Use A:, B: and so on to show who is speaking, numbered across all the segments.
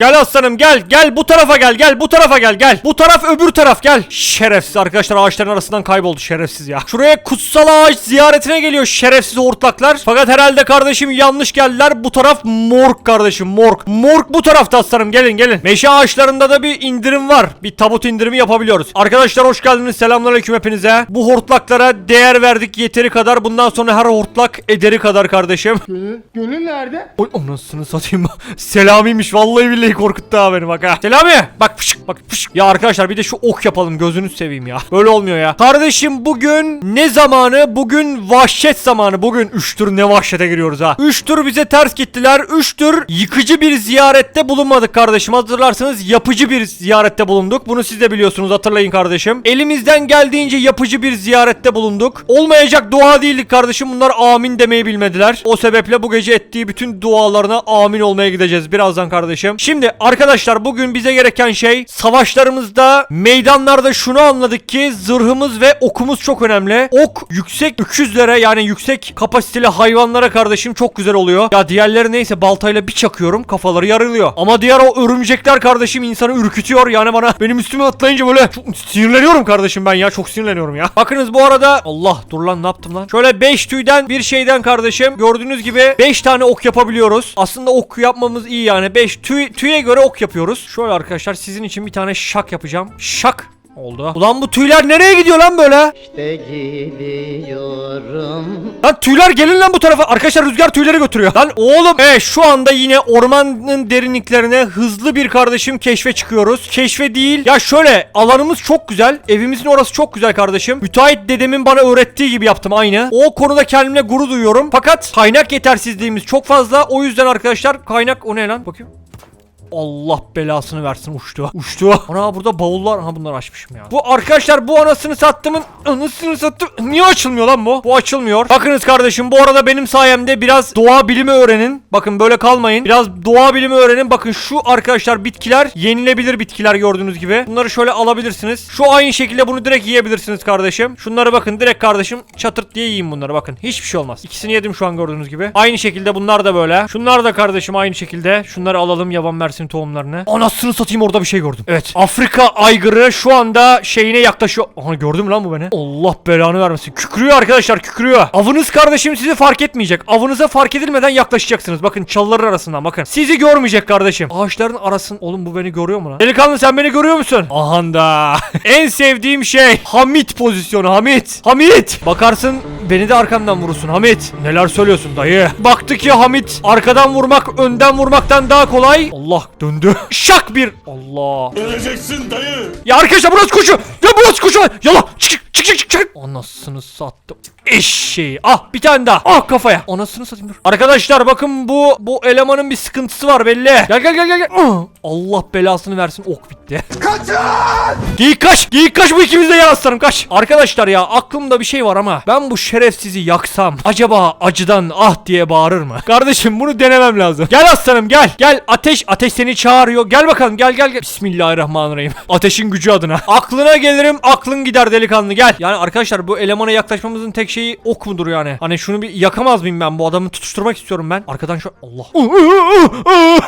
A: Gel aslanım gel gel bu tarafa gel gel bu tarafa gel gel. Bu taraf öbür taraf gel. Şerefsiz arkadaşlar ağaçların arasından kayboldu şerefsiz ya. Şuraya kutsal ağaç ziyaretine geliyor şerefsiz hortlaklar. Fakat herhalde kardeşim yanlış geldiler. Bu taraf morg kardeşim morg. Morg bu tarafta aslanım gelin gelin. Meşe ağaçlarında da bir indirim var. Bir tabut indirimi yapabiliyoruz. Arkadaşlar hoş geldiniz. Selamünaleyküm hepinize. Bu hortlaklara değer verdik yeteri kadar. Bundan sonra her hortlak ederi kadar kardeşim.
B: Gönül, gönül nerede?
A: Oy anasını satayım. Selamiymiş vallahi billahi korkuttu ha beni bak ha. Selami bak pışık bak pışık. Ya arkadaşlar bir de şu ok yapalım gözünü seveyim ya. Böyle olmuyor ya. Kardeşim bugün ne zamanı? Bugün vahşet zamanı. Bugün 3 tür ne vahşete giriyoruz ha. 3 tür bize ters gittiler. 3 tür yıkıcı bir ziyarette bulunmadık kardeşim. Hatırlarsanız yapıcı bir ziyarette bulunduk. Bunu siz de biliyorsunuz hatırlayın kardeşim. Elimizden geldiğince yapıcı bir ziyarette bulunduk. Olmayacak dua değildik kardeşim. Bunlar amin demeyi bilmediler. O sebeple bu gece ettiği bütün dualarına amin olmaya gideceğiz birazdan kardeşim. Şimdi arkadaşlar bugün bize gereken şey savaşlarımızda meydanlarda şunu anladık ki zırhımız ve okumuz çok önemli. Ok yüksek öküzlere yani yüksek kapasiteli hayvanlara kardeşim çok güzel oluyor. Ya diğerleri neyse baltayla bir çakıyorum kafaları yarılıyor. Ama diğer o örümcekler kardeşim insanı ürkütüyor. Yani bana benim üstüme atlayınca böyle çok sinirleniyorum kardeşim ben ya çok sinirleniyorum ya. Bakınız bu arada Allah dur lan ne yaptım lan. Şöyle 5 tüyden bir şeyden kardeşim gördüğünüz gibi 5 tane ok yapabiliyoruz. Aslında ok yapmamız iyi yani 5 tüy tüye göre ok yapıyoruz. Şöyle arkadaşlar sizin için bir tane şak yapacağım. Şak oldu. Ulan bu tüyler nereye gidiyor lan böyle?
C: İşte gidiyorum.
A: Lan tüyler gelin lan bu tarafa. Arkadaşlar rüzgar tüyleri götürüyor. Lan oğlum. Evet şu anda yine ormanın derinliklerine hızlı bir kardeşim keşfe çıkıyoruz. Keşfe değil. Ya şöyle alanımız çok güzel. Evimizin orası çok güzel kardeşim. Müteahhit dedemin bana öğrettiği gibi yaptım aynı. O konuda kendimle gurur duyuyorum. Fakat kaynak yetersizliğimiz çok fazla. O yüzden arkadaşlar kaynak o ne lan? Bakayım. Allah belasını versin uçtu. Uçtu. Ana burada bavullar. Ha bunları açmışım ya. Bu arkadaşlar bu anasını sattımın anasını sattım. Niye açılmıyor lan bu? Bu açılmıyor. Bakınız kardeşim bu arada benim sayemde biraz doğa bilimi öğrenin. Bakın böyle kalmayın. Biraz doğa bilimi öğrenin. Bakın şu arkadaşlar bitkiler yenilebilir bitkiler gördüğünüz gibi. Bunları şöyle alabilirsiniz. Şu aynı şekilde bunu direkt yiyebilirsiniz kardeşim. Şunları bakın direkt kardeşim çatırt diye yiyin bunları bakın. Hiçbir şey olmaz. İkisini yedim şu an gördüğünüz gibi. Aynı şekilde bunlar da böyle. Şunlar da kardeşim aynı şekilde. Şunları alalım yaban mersin tohumlarını. Anasını satayım orada bir şey gördüm. Evet. Afrika aygırı şu anda şeyine yaklaşıyor. Aha gördün mü lan bu beni? Allah belanı vermesin. Kükrüyor arkadaşlar kükrüyor. Avınız kardeşim sizi fark etmeyecek. Avınıza fark edilmeden yaklaşacaksınız. Bakın çalıların arasından bakın. Sizi görmeyecek kardeşim. Ağaçların arasın. Oğlum bu beni görüyor mu lan? Delikanlı sen beni görüyor musun? Ahanda. en sevdiğim şey Hamit pozisyonu Hamit. Hamit. Bakarsın beni de arkamdan vurursun Hamit. Neler söylüyorsun dayı? Baktı ki Hamit arkadan vurmak önden vurmaktan daha kolay. Allah döndü. Şak bir. Allah.
D: Öleceksin dayı.
A: Ya arkadaşlar burası kuşu. Ya burası kuşu. Yala çık çık çık çık çık. Anasını sattım. Eşeği. Ah bir tane daha. Ah kafaya. Anasını satayım dur. Arkadaşlar bakın bu bu elemanın bir sıkıntısı var belli. Gel gel gel gel. gel. Ah, Allah belasını versin. Ok bitti. Kaçın! Geyik kaç. Geyik kaç bu ikimiz de yan aslanım kaç. Arkadaşlar ya aklımda bir şey var ama ben bu şerefsizi yaksam acaba acıdan ah diye bağırır mı? Kardeşim bunu denemem lazım. Gel aslanım gel. Gel ateş ateş seni çağırıyor. Gel bakalım gel gel gel. Bismillahirrahmanirrahim. Ateşin gücü adına. Aklına gelirim aklın gider delikanlı gel. Yani arkadaşlar bu elemana yaklaşmamızın tek şeyi ok mudur yani? Hani şunu bir yakamaz mıyım ben bu adamı tutuşturmak istiyorum ben. Arkadan şu Allah.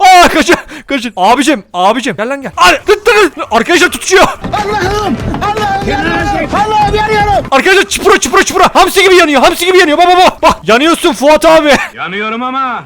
A: Aa kaçın kaçın. Abicim abicim gel lan gel. Ar Arkadaşlar tutuşuyor.
B: Allah'ım! Allah'ım! Allah'ım yanıyorum!
A: Arkadaşlar çıpıra çıpıra çıpıra. Hamsi gibi yanıyor. Hamsi gibi yanıyor. Baba baba. Bak yanıyorsun Fuat abi.
D: Yanıyorum ama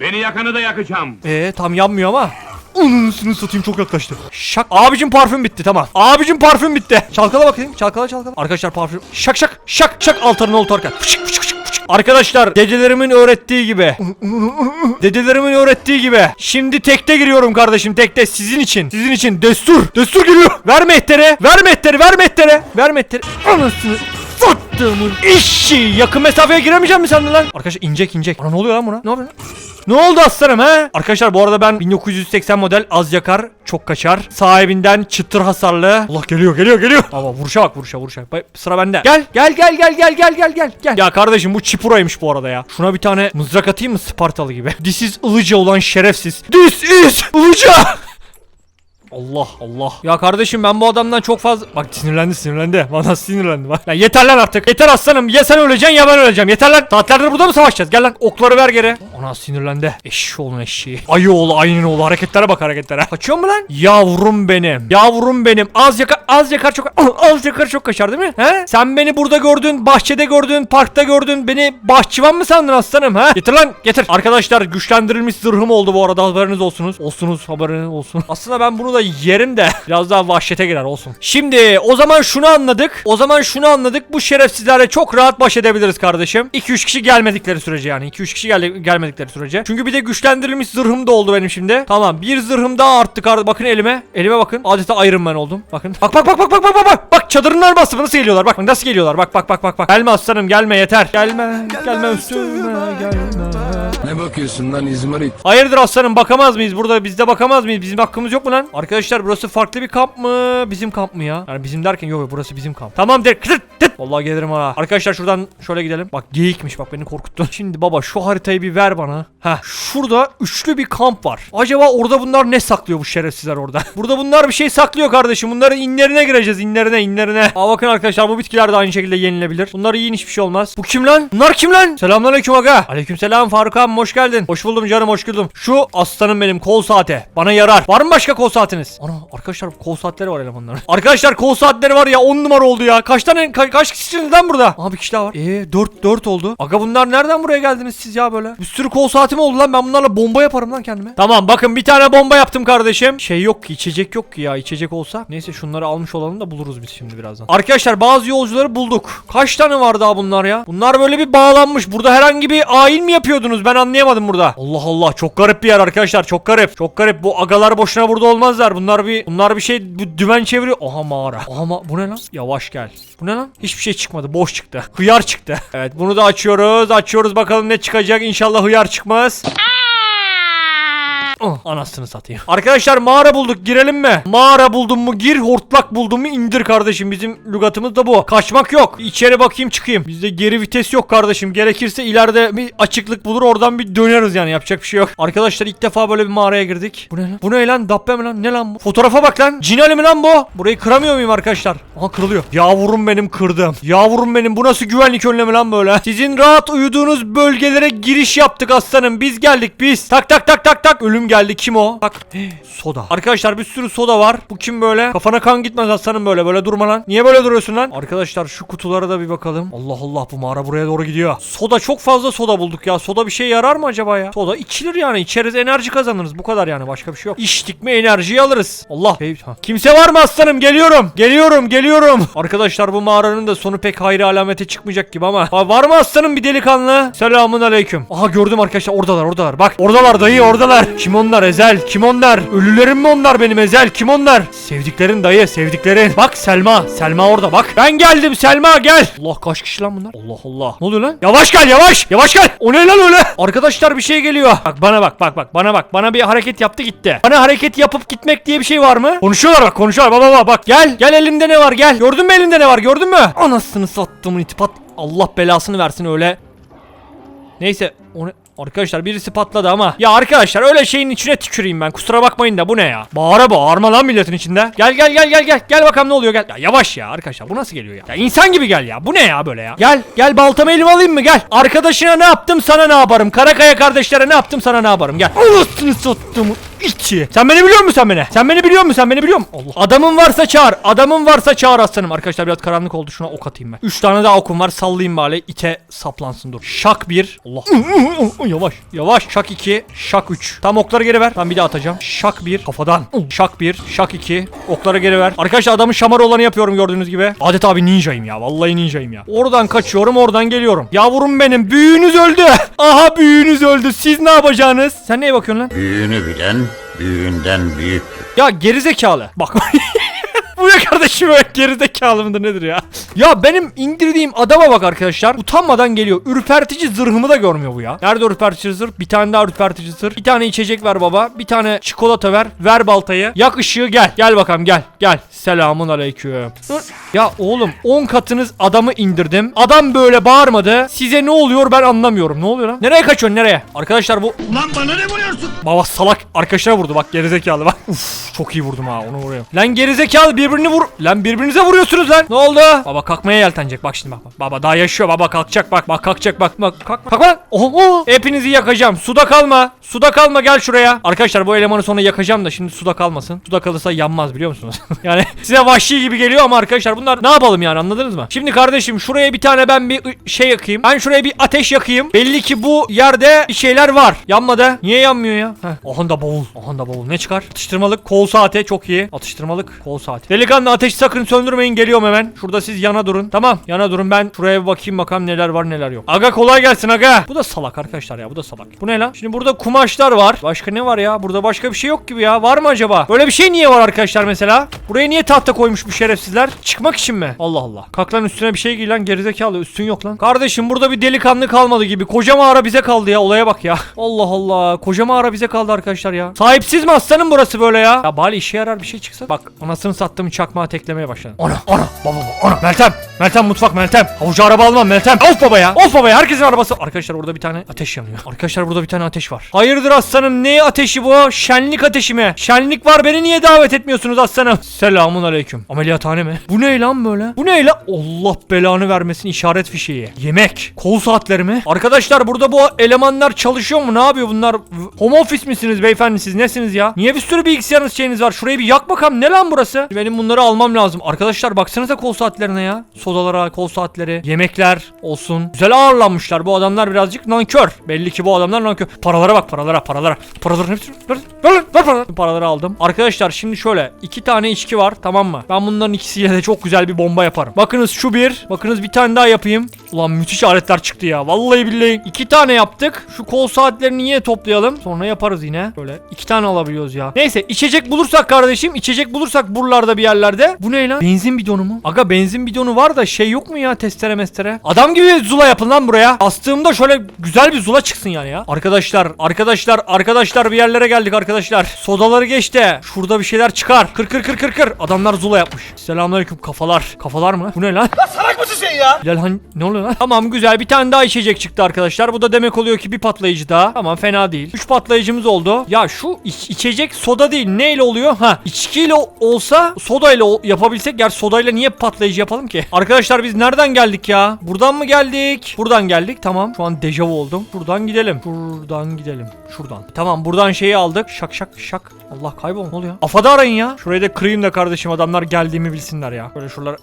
D: beni yakanı da yakacağım.
A: Ee tam yanmıyor ama. Anasını satayım çok yaklaştı. Şak. Abicim parfüm bitti tamam. Abicim parfüm bitti. Çalkala bakayım. Çalkala çalkala. Arkadaşlar parfüm. Şak şak şak şak altarın oldu arka. Fışık fışık fışık fışık. Arkadaşlar dedelerimin öğrettiği gibi. dedelerimin öğrettiği gibi. Şimdi tekte giriyorum kardeşim tekte sizin için. Sizin için destur. Destur geliyor. Ver mehtere. Ver mehtere. Ver mehtere. Ver mehtere. Anasını sattığımın işi. Yakın mesafeye giremeyeceğim mi sandın lan? Arkadaşlar inecek inecek. Ana ne oluyor lan buna? Ne yapıyor lan? Ne oldu aslanım he? Arkadaşlar bu arada ben 1980 model az yakar çok kaçar. Sahibinden çıtır hasarlı. Allah geliyor geliyor geliyor. Ama vuruşa bak vuruşa vuruşa. Sıra bende. Gel gel gel gel gel gel gel gel gel. Ya kardeşim bu çipuraymış bu arada ya. Şuna bir tane mızrak atayım mı Spartalı gibi? This is ılıca olan şerefsiz. This is ılıca. Allah Allah. Ya kardeşim ben bu adamdan çok fazla... Bak sinirlendi sinirlendi. Bana sinirlendi bak. Ya yeter lan artık. Yeter aslanım. Ya sen öleceksin ya ben öleceğim. Yeter lan. Saatlerdir burada mı savaşacağız? Gel lan. Okları ver geri. Ona sinirlendi. Eşşi oğlun eşeği. Ayı oğlu ayının oğlu. Hareketlere bak hareketlere. Kaçıyor mu lan? Yavrum benim. Yavrum benim. Az yakar az yakar çok az yakar çok kaçar değil mi? He? Sen beni burada gördün, bahçede gördün, parkta gördün. Beni bahçıvan mı sandın aslanım ha? Getir lan getir. Arkadaşlar güçlendirilmiş zırhım oldu bu arada haberiniz olsunuz. Olsunuz haberiniz olsun. Aslında ben bunu da yerim de biraz daha vahşete girer olsun. Şimdi o zaman şunu anladık. O zaman şunu anladık. Bu şerefsizlerle çok rahat baş edebiliriz kardeşim. 2-3 kişi gelmedikleri sürece yani. 2-3 kişi gel gelmedikleri sürece. Çünkü bir de güçlendirilmiş zırhım da oldu benim şimdi. Tamam bir zırhım daha arttı kardeşim. Bakın elime. Elime bakın. Adeta Iron Man oldum. Bakın. Bak bak bak bak bak bak bak bak. Bak çadırın bastı nasıl geliyorlar. Bak nasıl geliyorlar. Bak bak bak bak bak. Gelme aslanım gelme yeter. Gelme. Gelme üstüme gelme.
C: Ne bakıyorsun lan İzmarit?
A: Hayırdır aslanım bakamaz mıyız burada bizde bakamaz mıyız bizim hakkımız yok mu lan? Arkadaşlar burası farklı bir kamp mı bizim kamp mı ya? Yani bizim derken yok burası bizim kamp. Tamam der kıtırt. Vallahi gelirim ha. Arkadaşlar şuradan şöyle gidelim. Bak geyikmiş bak beni korkuttun. Şimdi baba şu haritayı bir ver bana. Heh şurada üçlü bir kamp var. Acaba orada bunlar ne saklıyor bu şerefsizler orada? burada bunlar bir şey saklıyor kardeşim. Bunların inlerine gireceğiz inlerine inlerine. Aa bakın arkadaşlar bu bitkiler de aynı şekilde yenilebilir. Bunları yiyin hiçbir şey olmaz. Bu kim lan? Bunlar kim lan? Selamünaleyküm aga. Aleykümselam Faruk abi hoş geldin. Hoş buldum canım hoş buldum. Şu aslanım benim kol saati. Bana yarar. Var mı başka kol saatiniz? Ana arkadaşlar kol saatleri var elemanların. arkadaşlar kol saatleri var ya 10 numara oldu ya. Kaç tane ka- kaç kişisiniz lan burada? Aha bir kişi daha var. Eee 4 4 oldu. Aga bunlar nereden buraya geldiniz siz ya böyle? Bir sürü kol saatim oldu lan. Ben bunlarla bomba yaparım lan kendime. Tamam bakın bir tane bomba yaptım kardeşim. Şey yok ki içecek yok ki ya. içecek olsa. Neyse şunları almış olalım da buluruz biz şimdi birazdan. Arkadaşlar bazı yolcuları bulduk. Kaç tane var daha bunlar ya? Bunlar böyle bir bağlanmış. Burada herhangi bir ayin mi yapıyordunuz? Ben anlayamadım burada. Allah Allah çok garip bir yer arkadaşlar. Çok garip. Çok garip. Bu agalar boşuna burada olmazlar. Bunlar bir bunlar bir şey bu dümen çeviriyor. Aha mağara. Aha ma- bu ne lan? Yavaş gel. Bu ne lan? Hiçbir şey çıkmadı. Boş çıktı. Hıyar çıktı. Evet bunu da açıyoruz. Açıyoruz bakalım ne çıkacak. İnşallah hıyar çıkmaz. Oh, anasını satayım. Arkadaşlar mağara bulduk girelim mi? Mağara buldum mu gir hortlak buldum mu indir kardeşim. Bizim lügatımız da bu. Kaçmak yok. İçeri bakayım çıkayım. Bizde geri vites yok kardeşim. Gerekirse ileride bir açıklık bulur oradan bir döneriz yani yapacak bir şey yok. Arkadaşlar ilk defa böyle bir mağaraya girdik. Bu ne lan? Bu ne lan? Dabbe mi lan? Ne lan bu? Fotoğrafa bak lan. Cinali mi lan bu? Burayı kıramıyor muyum arkadaşlar? Aha kırılıyor. Yavrum benim kırdım. Yavrum benim bu nasıl güvenlik önlemi lan böyle? Sizin rahat uyuduğunuz bölgelere giriş yaptık aslanım. Biz geldik biz. Tak tak tak tak tak. Ölüm geldi. Kim o? Bak. soda. Arkadaşlar bir sürü soda var. Bu kim böyle? Kafana kan gitmez aslanım böyle. Böyle durma lan. Niye böyle duruyorsun lan? Arkadaşlar şu kutulara da bir bakalım. Allah Allah bu mağara buraya doğru gidiyor. Soda çok fazla soda bulduk ya. Soda bir şey yarar mı acaba ya? Soda içilir yani. İçeriz enerji kazanırız. Bu kadar yani. Başka bir şey yok. İçtik mi enerjiyi alırız. Allah. Kimse var mı aslanım? Geliyorum. Geliyorum. Geliyorum. Arkadaşlar bu mağaranın da sonu pek hayra alamete çıkmayacak gibi ama. Ha, var mı aslanım bir delikanlı? Selamun aleyküm. Aha gördüm arkadaşlar. Oradalar oradalar. Bak oradalar dayı oradalar. Kim onlar Ezel? Kim onlar? Ölülerim mi onlar benim Ezel? Kim onlar? Sevdiklerin dayı sevdiklerin. Bak Selma. Selma orada bak. Ben geldim Selma gel. Allah kaç kişi lan bunlar? Allah Allah. Ne oluyor lan? Yavaş gel yavaş. Yavaş gel. O ne lan öyle? Arkadaşlar bir şey geliyor. Bak bana bak bak bak bana bak. Bana bir hareket yaptı gitti. Bana hareket yapıp gitmek diye bir şey var mı? Konuşuyorlar bak konuşuyorlar. Baba baba bak. Gel. Gel elimde ne var gel. Gördün mü elimde ne var gördün mü? Anasını sattım itipat. Allah belasını versin öyle. Neyse onu Arkadaşlar birisi patladı ama. Ya arkadaşlar öyle şeyin içine tüküreyim ben. Kusura bakmayın da bu ne ya? Bağıra bağırma lan milletin içinde. Gel gel gel gel gel. Gel bakalım ne oluyor gel. Ya yavaş ya arkadaşlar. Bu nasıl geliyor ya? Ya insan gibi gel ya. Bu ne ya böyle ya? Gel gel baltamı elime alayım mı? Gel. Arkadaşına ne yaptım? Sana ne yaparım? Karakaya kardeşlere ne yaptım? Sana ne yaparım? Gel. Anasını sattım içi Sen beni biliyor musun sen beni? Sen beni biliyor musun? Sen beni biliyor musun? Allah. Adamın varsa çağır. Adamın varsa çağır aslanım. Arkadaşlar biraz karanlık oldu. Şuna ok atayım ben. 3 tane daha okum var. Sallayayım bari. İte saplansın. Dur. Şak 1 Allah. Yavaş. Yavaş. Şak 2 Şak 3 Tam okları geri ver. Ben bir daha atacağım. Şak 1 kafadan. Şak 1 Şak 2 Okları geri ver. Arkadaşlar adamın şamar olanı yapıyorum gördüğünüz gibi. Adet abi ninjayım ya. Vallahi ninjayım ya. Oradan kaçıyorum oradan geliyorum. Yavrum benim. Büyüğünüz öldü. Aha büyüğünüz öldü. Siz ne yapacaksınız? Sen neye bakıyorsun lan?
E: Büyüğünü bilen büyüğünden büyüktür.
A: Ya gerizekalı. Bak. Bu ne kardeşim böyle gerizekalı mıdır nedir ya? Ya benim indirdiğim adama bak arkadaşlar. Utanmadan geliyor. Ürpertici zırhımı da görmüyor bu ya. Nerede ürpertici zırh? Bir tane daha ürpertici zırh. Bir tane içecek ver baba. Bir tane çikolata ver. Ver baltayı. Yak ışığı gel. Gel bakalım gel. Gel. Selamun aleyküm. Ya oğlum 10 katınız adamı indirdim. Adam böyle bağırmadı. Size ne oluyor ben anlamıyorum. Ne oluyor lan? Nereye kaçıyorsun nereye? Arkadaşlar bu...
D: Ulan bana ne vuruyorsun?
A: Baba salak arkadaşına vurdu bak gerizekalı bak. Uf çok iyi vurdum ha onu vuruyor. Lan gerizekalı birbirini vur. Lan birbirinize vuruyorsunuz lan. Ne oldu? Baba kalkmaya yeltenecek bak şimdi bak. bak. Baba daha yaşıyor baba kalkacak bak. Bak kalkacak bak. Bak kalkma. Kalkma lan. Oho. Hepinizi yakacağım. Suda kalma. Suda kalma gel şuraya. Arkadaşlar bu elemanı sonra yakacağım da şimdi suda kalmasın. Suda kalırsa yanmaz biliyor musunuz? yani size vahşi gibi geliyor ama arkadaşlar bunlar ne yapalım yani anladınız mı? Şimdi kardeşim şuraya bir tane ben bir şey yakayım. Ben şuraya bir ateş yakayım. Belli ki bu yerde bir şeyler var. Yanmadı. Niye yanmıyor ya? Heh. Aha da bavul. Aha da bavul. Ne çıkar? Atıştırmalık kol saati çok iyi. Atıştırmalık kol saati. Delikanlı ateşi sakın söndürmeyin. Geliyorum hemen. Şurada siz yana durun. Tamam. Yana durun. Ben şuraya bir bakayım bakalım neler var neler yok. Aga kolay gelsin aga. Bu da salak arkadaşlar ya. Bu da salak. Bu ne lan? Şimdi burada kumaşlar var. Başka ne var ya? Burada başka bir şey yok gibi ya. Var mı acaba? Böyle bir şey niye var arkadaşlar mesela? Buraya niye tahta koymuş bu şerefsizler? Çıkmak için mi? Allah Allah. Kalk lan üstüne bir şey giy lan gerizekalı. Üstün yok lan. Kardeşim burada bir delikanlı kalmadı gibi. Koca mağara bize kaldı ya. Olaya bak ya. Allah Allah. Koca mağara bize kaldı arkadaşlar ya. Sahipsiz mi aslanım burası böyle ya? Ya bari işe yarar bir şey çıksa. Bak anasını sattığım çakmağı teklemeye başladı. Ana ana baba baba ana. Meltem. Meltem mutfak Meltem. Havucu araba almam Meltem. Of baba ya. Of baba ya. Herkesin arabası. Arkadaşlar orada bir tane ateş yanıyor. Arkadaşlar burada bir tane ateş var. Hayırdır aslanım? Ne ateşi bu? Şenlik ateşi mi? Şenlik var. Beni niye davet etmiyorsunuz aslanım? Selamun aleyküm. Ameliyathane mi? Bu ne lan böyle? Bu ne lan? Allah belanı vermesin işaret fişeği. Yemek. Kol saatleri mi? Arkadaşlar burada bu elemanlar çalışıyor mu? Ne yapıyor bunlar? Home office misiniz beyefendi siz? Nesiniz ya? Niye bir sürü bilgisayarınız şeyiniz var? Şurayı bir yak bakalım. Ne lan burası? Benim bunları almam lazım. Arkadaşlar baksanıza kol saatlerine ya. Sodalara, kol saatleri, yemekler olsun. Güzel ağırlanmışlar. Bu adamlar birazcık nankör. Belli ki bu adamlar nankör. Paralara bak paralara paralara. Paraların hepsini ver, ver, ver paraları. Paraları aldım. Arkadaşlar şimdi şöyle. iki tane içki var tamam mı? Ben bunların ikisiyle de çok güzel bir bomba yaparım. Bakınız şu bir. Bakınız bir tane daha yapayım. Ulan müthiş aletler çıktı ya. Vallahi billahi. iki tane yaptık. Şu kol saatlerini yine toplayalım. Sonra yaparız yine. Böyle iki tane alabiliyoruz ya. Neyse içecek bulursak kardeşim. içecek bulursak buralarda bir yerlerde. Bu ne lan? Benzin bidonu mu? Aga benzin bidonu var da şey yok mu ya testere mestere? Adam gibi zula yapın lan buraya. Bastığımda şöyle güzel bir zula çıksın yani ya. Arkadaşlar, arkadaşlar, arkadaşlar bir yerlere geldik arkadaşlar. Sodaları geçti. Şurada bir şeyler çıkar. Kır kır kır kır kır. Adamlar zula yapmış. Selamünaleyküm kafalar. Kafalar mı? Bu ne lan?
B: Salak mısın sen ya?
A: Bilal hani ne oluyor lan? Tamam güzel bir tane daha içecek çıktı arkadaşlar. Bu da demek oluyor ki bir patlayıcı daha. Tamam fena değil. 3 patlayıcımız oldu. Ya şu iç- içecek soda değil. Neyle oluyor? Ha içkiyle olsa sodayla yapabilsek. Gerçi sodayla niye patlayıcı yapalım ki? Arkadaşlar biz nereden geldik ya? Buradan mı geldik? Buradan geldik. Tamam. Şu an dejavu oldum. Buradan gidelim. Buradan gidelim. Şuradan. Tamam buradan şeyi aldık. Şak şak şak. Allah kaybol. Ne oluyor? Afada arayın ya. Şurayı da kırayım da kardeşim adamlar geldiğimi bilsinler ya. Böyle şuralara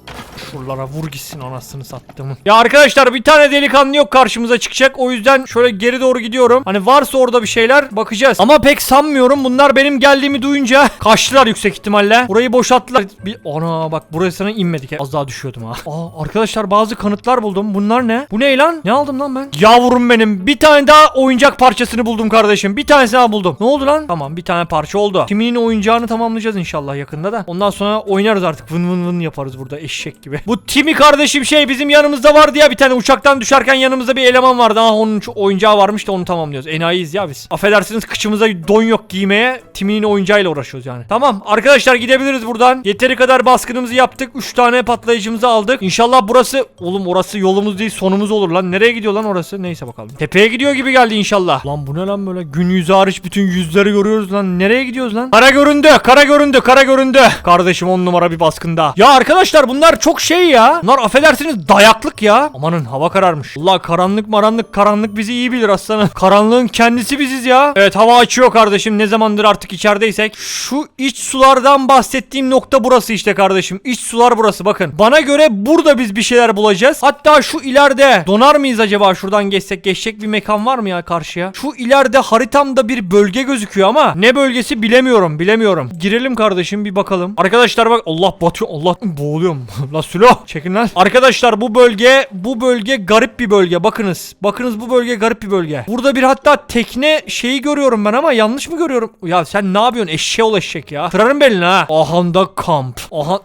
A: şuralara vur gitsin anasını sattığımı. Ya arkadaşlar bir tane delikanlı yok karşımıza çıkacak. O yüzden şöyle geri doğru gidiyorum. Hani varsa orada bir şeyler bakacağız. Ama pek sanmıyorum. Bunlar benim geldiğimi duyunca kaçtılar yüksek ihtimalle. Burayı boşalttılar. Bir ana bak burasına inmedik. Az daha düşüyordum ha. Aa arkadaşlar bazı kanıtlar buldum. Bunlar ne? Bu ne lan? Ne aldım lan ben? Yavrum benim. Bir tane daha oyuncak parçasını buldum kardeşim. Bir tanesini daha buldum. Ne oldu lan? Tamam bir tane parça oldu. Kiminin oyuncağını tamamlayacağız inşallah yakında da. Ondan sonra oynarız artık. Vın vın vın yaparız burada eşek gibi. Bu Timi kardeşim şey bizim yanımızda vardı ya bir tane uçaktan düşerken yanımızda bir eleman vardı. Ah onun oyuncağı varmış da onu tamamlıyoruz. Enayiyiz ya biz. Affedersiniz kıçımıza don yok giymeye. Timi'nin oyuncağıyla uğraşıyoruz yani. Tamam arkadaşlar gidebiliriz buradan. Yeteri kadar baskınımızı yaptık. 3 tane patlayıcımızı aldık. İnşallah burası oğlum orası yolumuz değil sonumuz olur lan. Nereye gidiyor lan orası? Neyse bakalım. Tepeye gidiyor gibi geldi inşallah. Lan bu ne lan böyle? Gün yüzü hariç bütün yüzleri görüyoruz lan. Nereye gidiyoruz lan? Kara göründü. Kara göründü. Kara göründü. Kardeşim on numara bir baskında. Ya arkadaşlar bunlar çok şey ya. Bunlar affedersiniz dayaklık ya. Amanın hava kararmış. Allah karanlık maranlık karanlık bizi iyi bilir aslanım. Karanlığın kendisi biziz ya. Evet hava açıyor kardeşim. Ne zamandır artık içerideysek. Şu iç sulardan bahsettiğim nokta burası işte kardeşim. İç sular burası bakın. Bana göre burada biz bir şeyler bulacağız. Hatta şu ileride donar mıyız acaba şuradan geçsek geçecek bir mekan var mı ya karşıya? Şu ileride haritamda bir bölge gözüküyor ama ne bölgesi bilemiyorum bilemiyorum. Girelim kardeşim bir bakalım. Arkadaşlar bak Allah batıyor Allah boğuluyorum. La Sülo çekin lan. Arkadaşlar bu bölge bu bölge garip bir bölge bakınız. Bakınız bu bölge garip bir bölge. Burada bir hatta tekne şeyi görüyorum ben ama yanlış mı görüyorum? Ya sen ne yapıyorsun eşeğe eşek ya. Kırarım belini ha. Ahanda kamp. Aha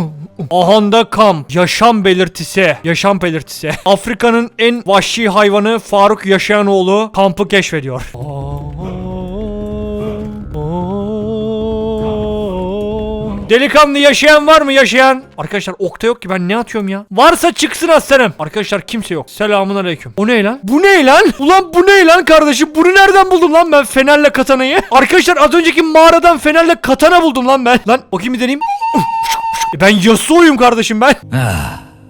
A: Ahanda kamp. Yaşam belirtisi. Yaşam belirtisi. Afrika'nın en vahşi hayvanı Faruk Yaşayanoğlu kampı keşfediyor. Delikanlı yaşayan var mı yaşayan? Arkadaşlar okta yok ki ben ne atıyorum ya? Varsa çıksın aslanım. Arkadaşlar kimse yok. Selamun aleyküm. O ne lan? Bu ne lan? Ulan bu ne lan kardeşim? Bunu nereden buldum lan ben fenerle katanayı? Arkadaşlar az önceki mağaradan fenerle katana buldum lan ben. Lan bakayım bir deneyeyim. E ben Yasuo'yum kardeşim ben.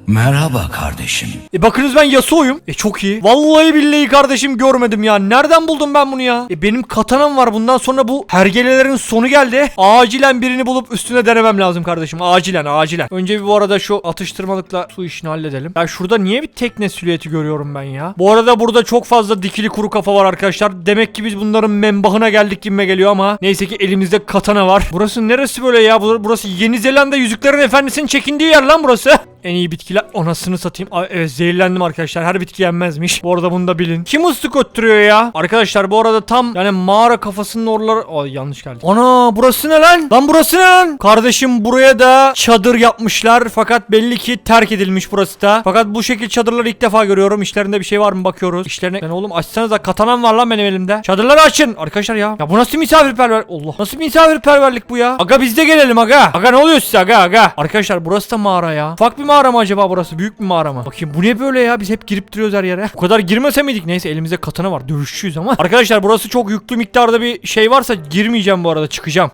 F: Merhaba kardeşim.
A: E bakınız ben Yasuo'yum. E çok iyi. Vallahi billahi kardeşim görmedim ya. Nereden buldum ben bunu ya? E benim katanam var. Bundan sonra bu hergelelerin sonu geldi. Acilen birini bulup üstüne denemem lazım kardeşim. Acilen acilen. Önce bir bu arada şu atıştırmalıkla su işini halledelim. Ya şurada niye bir tekne silüeti görüyorum ben ya? Bu arada burada çok fazla dikili kuru kafa var arkadaşlar. Demek ki biz bunların membahına geldik gibime geliyor ama neyse ki elimizde katana var. Burası neresi böyle ya? Bur- Burası Yeni Zelanda Yüzüklerin Efendisi'nin çekindiği yer lan burası. En iyi bitkiler anasını satayım. Ay, evet zehirlendim arkadaşlar. Her bitki yenmezmiş. Bu arada bunu da bilin. Kim ıslık öttürüyor ya? Arkadaşlar bu arada tam yani mağara kafasının oraları... Ay yanlış geldi. Ana burası ne lan? Lan burası ne lan? Kardeşim buraya da çadır yapmışlar. Fakat belli ki terk edilmiş burası da. Fakat bu şekil çadırları ilk defa görüyorum. İşlerinde bir şey var mı bakıyoruz. İşlerine... Lan oğlum açsanıza katanam var lan benim elimde. Çadırları açın. Arkadaşlar ya. Ya bu nasıl misafirperver... Allah. Nasıl misafirperverlik bu ya? Aga biz de gelelim aga. Aga ne oluyor size aga aga? Arkadaşlar burası da mağara ya. Ufak bir mağara mı acaba burası? Büyük bir mağara mı? Bakayım bu ne böyle ya? Biz hep girip duruyoruz her yere. Bu kadar girmese miydik? Neyse elimizde katana var. Dövüşçüyüz ama. Arkadaşlar burası çok yüklü miktarda bir şey varsa girmeyeceğim bu arada. Çıkacağım.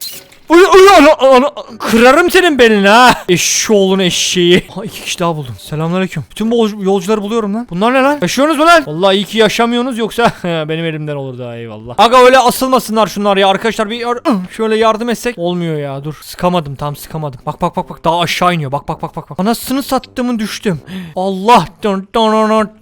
A: Uy, uy, ana, ana, kırarım senin belini ha. Eşşoğlun eşeği. Ha iki kişi daha buldum. Selamünaleyküm. Bütün bu yolcu- yolcuları buluyorum lan. Bunlar ne lan? Yaşıyorsunuz mu lan? Vallahi iyi ki yaşamıyorsunuz yoksa benim elimden olur daha eyvallah. Aga öyle asılmasınlar şunlar ya. Arkadaşlar bir şöyle yardım etsek. Olmuyor ya dur. Sıkamadım tam sıkamadım. Bak bak bak bak daha aşağı iniyor. Bak bak bak bak. bak. Anasını sattığımın düştüm. Allah.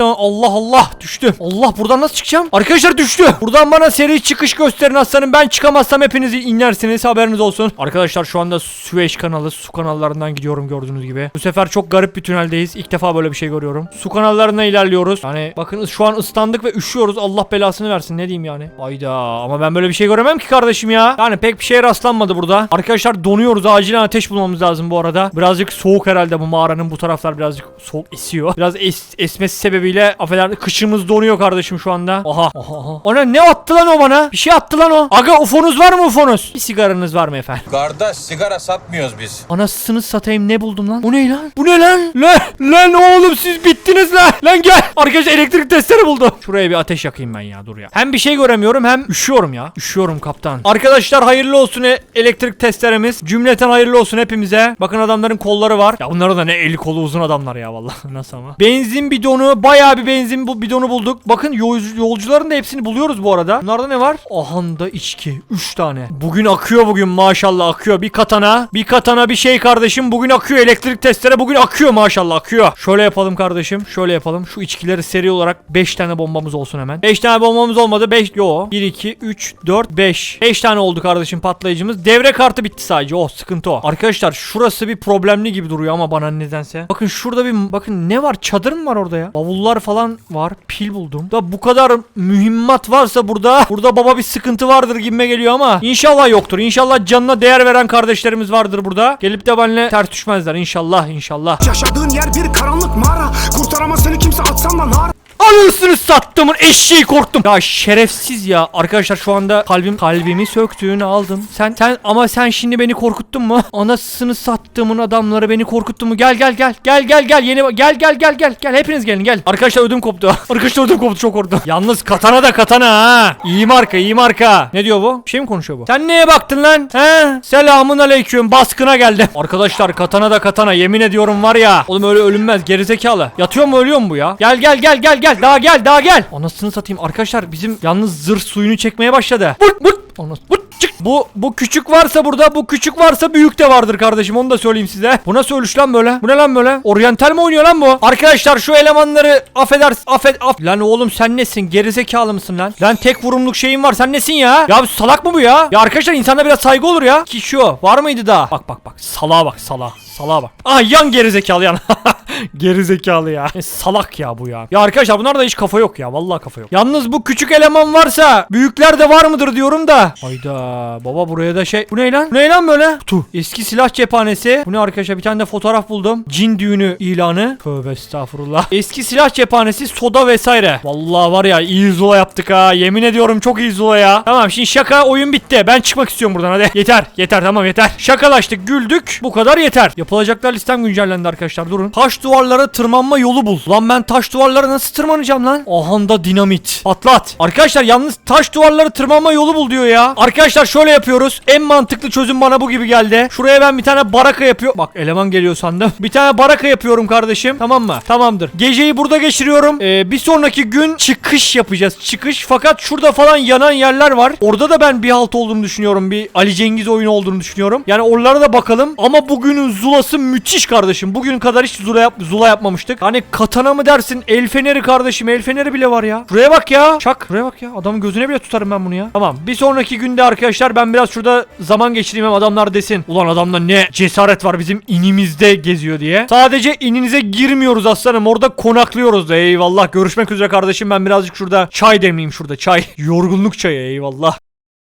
A: Allah Allah düştüm. Allah buradan nasıl çıkacağım? Arkadaşlar düştü. Buradan bana seri çıkış gösterin aslanım. Ben çıkamazsam hepiniz inersiniz. Haberiniz olsun. Arkadaşlar şu anda Süveyş kanalı, su kanallarından gidiyorum gördüğünüz gibi. Bu sefer çok garip bir tüneldeyiz. İlk defa böyle bir şey görüyorum. Su kanallarına ilerliyoruz. Yani bakın şu an ıslandık ve üşüyoruz. Allah belasını versin. Ne diyeyim yani? Ayda ama ben böyle bir şey göremem ki kardeşim ya. Yani pek bir şeye rastlanmadı burada. Arkadaşlar donuyoruz. Acilen ateş bulmamız lazım bu arada. Birazcık soğuk herhalde bu mağaranın bu taraflar birazcık soğuk esiyor. Biraz es- esmesi sebebiyle affedersin kışımız donuyor kardeşim şu anda. Aha. aha. Ona ne attı lan o bana? Bir şey attı lan o. Aga ufonuz var mı ufonuz? Bir sigaranız var mı efendim?
F: Kardeş sigara satmıyoruz biz.
A: Anasını satayım ne buldum lan? Bu ne lan? Bu ne lan? Lan lan oğlum siz bittiniz lan. Lan gel. Arkadaşlar elektrik testere buldu. Şuraya bir ateş yakayım ben ya dur ya. Hem bir şey göremiyorum hem üşüyorum ya. Üşüyorum kaptan. Arkadaşlar hayırlı olsun e- elektrik testeremiz. Cümleten hayırlı olsun hepimize. Bakın adamların kolları var. Ya bunların da ne eli kolu uzun adamlar ya vallahi. Nasıl ama? Benzin bidonu bayağı bir benzin bu bidonu bulduk. Bakın yolcu- yolcuların da hepsini buluyoruz bu arada. Bunlarda ne var? Ahanda içki. 3 tane. Bugün akıyor bugün maşallah akıyor. Bir katana. Bir katana bir şey kardeşim. Bugün akıyor elektrik testere. Bugün akıyor maşallah akıyor. Şöyle yapalım kardeşim. Şöyle yapalım. Şu içkileri seri olarak 5 tane bombamız olsun hemen. 5 tane bombamız olmadı. 5 yo. 1 2 3 4 5. 5 tane oldu kardeşim patlayıcımız. Devre kartı bitti sadece. Oh sıkıntı o. Arkadaşlar şurası bir problemli gibi duruyor ama bana nedense. Bakın şurada bir bakın ne var? Çadır mı var orada ya? Bavullar falan var. Pil buldum. Da bu kadar mühimmat varsa burada burada baba bir sıkıntı vardır gibime geliyor ama inşallah yoktur. İnşallah canına değer veren kardeşlerimiz vardır burada. Gelip de benimle ters düşmezler inşallah inşallah.
G: Yaşadığın yer bir karanlık mağara Kurtaramaz seni kimse atsan da nar
A: Anasını sattımın eşeği korktum. Ya şerefsiz ya. Arkadaşlar şu anda kalbim kalbimi söktüğünü aldım. Sen sen ama sen şimdi beni korkuttun mu? Anasını sattığımın adamları beni korkuttun mu? Gel gel gel. Gel gel gel. Yeni gel gel gel gel. Gel hepiniz gelin gel. Arkadaşlar ödüm koptu. Arkadaşlar ödüm koptu çok korktum. Yalnız katana da katana ha. İyi marka iyi marka. Ne diyor bu? Bir şey mi konuşuyor bu? Sen neye baktın lan? He? Selamun aleyküm. Baskına geldim. Arkadaşlar katana da katana. Yemin ediyorum var ya. Oğlum öyle ölünmez. Gerizekalı. Yatıyor mu ölüyor mu bu ya? Gel gel gel gel gel. Daha gel daha gel. Anasını satayım. Arkadaşlar bizim yalnız zırh suyunu çekmeye başladı. Vur vur. Anas vur. Çık. Bu bu küçük varsa burada bu küçük varsa büyük de vardır kardeşim onu da söyleyeyim size. Bu nasıl ölüş lan böyle? Bu ne lan böyle? Oryantal mi oynuyor lan bu? Arkadaşlar şu elemanları affeder affet aff. Lan oğlum sen nesin? Gerizekalı mısın lan? Lan tek vurumluk şeyin var. Sen nesin ya? Ya salak mı bu ya? Ya arkadaşlar insana biraz saygı olur ya. Ki şu var mıydı da? Bak bak bak. Salağa bak salağa. Salağa bak. Ah yan gerizekalı yan. gerizekalı ya. Salak ya bu ya. Ya arkadaşlar bunlarda hiç kafa yok ya. Vallahi kafa yok. Yalnız bu küçük eleman varsa büyükler de var mıdır diyorum da. Hayda. Baba buraya da şey. Bu ne lan? Bu ne lan böyle? Kutu. Eski silah cephanesi. Bu ne arkadaşlar? Bir tane de fotoğraf buldum. Cin düğünü ilanı. Tövbe estağfurullah. Eski silah cephanesi, soda vesaire. Vallahi var ya iyi zula yaptık ha. Yemin ediyorum çok iyi zula ya. Tamam şimdi şaka oyun bitti. Ben çıkmak istiyorum buradan hadi. Yeter. Yeter tamam yeter. Şakalaştık, güldük. Bu kadar yeter. Yapılacaklar listem güncellendi arkadaşlar. Durun. Taş duvarlara tırmanma yolu bul. Lan ben taş duvarlara nasıl tırmanacağım lan? Ahanda dinamit. Patlat. Arkadaşlar yalnız taş duvarları tırmanma yolu bul diyor ya. Arkadaşlar şöyle yapıyoruz. En mantıklı çözüm bana bu gibi geldi. Şuraya ben bir tane baraka yapıyorum. Bak eleman geliyor sandım. Bir tane baraka yapıyorum kardeşim. Tamam mı? Tamamdır. Geceyi burada geçiriyorum. Ee, bir sonraki gün çıkış yapacağız. Çıkış. Fakat şurada falan yanan yerler var. Orada da ben bir halt olduğunu düşünüyorum. Bir Ali Cengiz oyunu olduğunu düşünüyorum. Yani oralara da bakalım. Ama bugünün zulası müthiş kardeşim. Bugün kadar hiç zula, yap zula yapmamıştık. Hani katana mı dersin? El feneri kardeşim. El feneri bile var ya. Şuraya bak ya. Çak. Şuraya bak ya. Adamın gözüne bile tutarım ben bunu ya. Tamam. Bir sonraki günde arkadaşlar ben biraz şurada zaman geçireyim hem adamlar desin. Ulan adamda ne cesaret var bizim inimizde geziyor diye. Sadece ininize girmiyoruz aslanım. Orada konaklıyoruz da. Eyvallah. Görüşmek üzere kardeşim. Ben birazcık şurada çay demleyeyim şurada. Çay. Yorgunluk çayı. Eyvallah.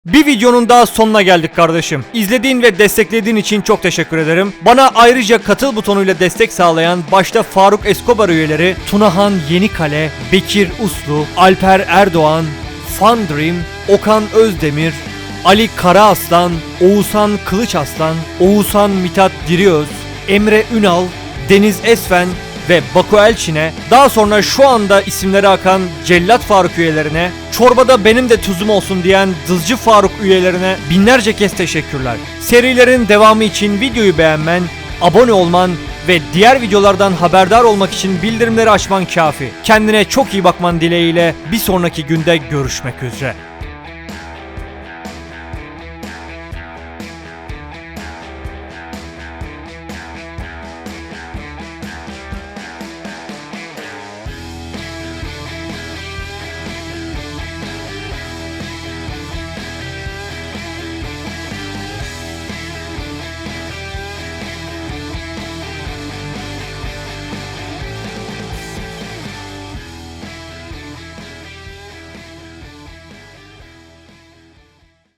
A: Bir videonun daha sonuna geldik kardeşim. İzlediğin ve desteklediğin için çok teşekkür ederim. Bana ayrıca katıl butonuyla destek sağlayan başta Faruk Escobar üyeleri Tunahan Yenikale, Bekir Uslu, Alper Erdoğan, Fun Dream, Okan Özdemir, Ali Karaaslan, Oğuzhan Kılıçaslan, Oğuzhan Mithat Diriöz, Emre Ünal, Deniz Esfen ve Baku Elçin'e, daha sonra şu anda isimleri akan Cellat Faruk üyelerine, çorbada benim de tuzum olsun diyen Dızcı Faruk üyelerine binlerce kez teşekkürler. Serilerin devamı için videoyu beğenmen, abone olman ve diğer videolardan haberdar olmak için bildirimleri açman kafi. Kendine çok iyi bakman dileğiyle bir sonraki günde görüşmek üzere.